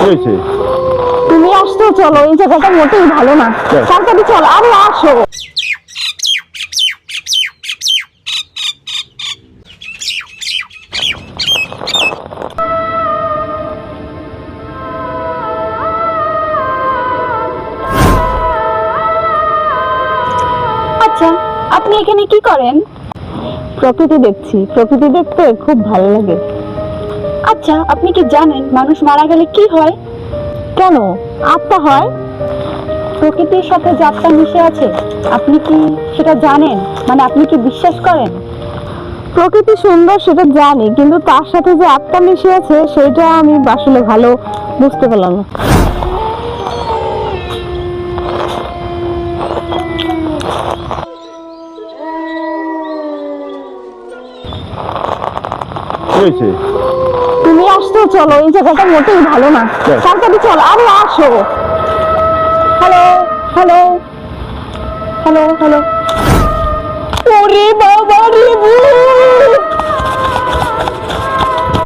হয়েছে। তুমি আসতো চলো এই জায়গাটা মোটেই ভালো না। তাড়াতাড়ি চলো আরে আসো। আচ্ছা আপনি এখানে কি করেন? প্রকৃতি দেখছি। প্রকৃতি দেখতে খুব ভালো লাগে। আচ্ছা আপনি কি জানেন মানুষ মারা গেলে কি হয়? কেন? আত্মা হয়? প্রকৃতির সাথে যে আত্মা মিশে আছে। আপনি কি সেটা জানেন? মানে আপনি কি বিশ্বাস করেন? প্রকৃতি সুন্দর সেটা জানি কিন্তু তার সাথে যে আত্মা মিশে আছে সেটা আমি আসলে ভালো বুঝতে পারলাম না। হয়েছে? তুমি আসতেও চলো এই জায়গাটা মোটেই ভালো না। তাড়াতাড়ি চলো আরও আসো। Hello hello hello hello. ওরে বা